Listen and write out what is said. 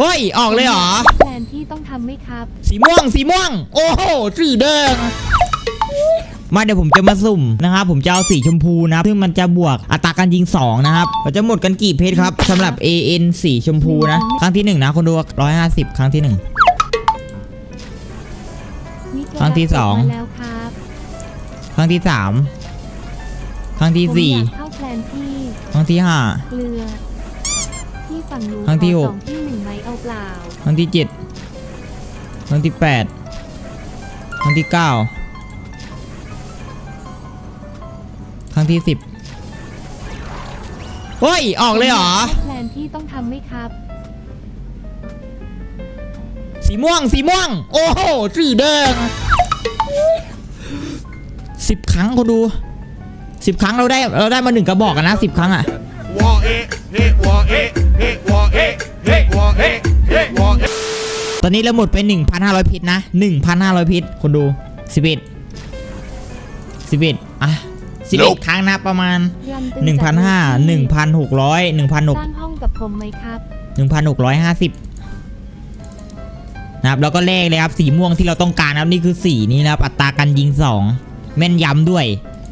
เฮ้ย ออกเลยเหรอ แผนที่ต้องทำไหมครับ สีม่วง สีม่วง โอ้โหสีแดง มาเดี๋ยวผมจะมาสุ่มนะครับ ผมจะเอาสีชมพูนะครับซึ่งมันจะบวกอัตราการยิง 2 นะครับเราจะหมดกันกี่เพชรครับสำหรับ AN สีชมพูนะ ครั้งที่ 1 นะคนดู 150 ครั้งที่1นี่ครั้งที่สอง มาแล้วครับครั้งที่ 3 ครั้งที่ ผมอยากเข้าแผนที่4 ครั้งที่เกลือ ที่ฝั่งหนูครั้งที่ขอหสกองที่หนึ่งไหมเอาเปล่า5ครั้งที่7ครั้งที่8ครั้งที่9ครั้งที่10เฮ้ย ออกเลยเหรอเข้าแผนที่ต้องทำไหมครับ สีม่วง สีม่วง โอ้โหสีแดงสิบครั้งเขาดูสิบครั้งเราได้เราได้มาหนึ่งกระบอกกันนะสิบครั้งอะ วอเอเฮวอเอเฮวอเอเฮวอเอเฮวอเอตอนนี้เราหมดไปหนึ่งพันห้าร้อยพิษนะหนึ่งพันห้าร้อยพิษคนดูสิบเอ็ดสิบเอ็ดอะสิบเอ็ดครั้งนะประมาณรันตึหนึ่งพันห้าหนึ่งพันหกร้อยหนึ่งพันหกสร้างห้องกับผมไหมครับหนึ่งพันหกร้อยห้าสิบนะครับแล้วก็เลขเลยครับสีม่วงที่เราต้องการนะครับนี่คือสีนี้นะครับอัตราการยิงสองแม่นยำด้วย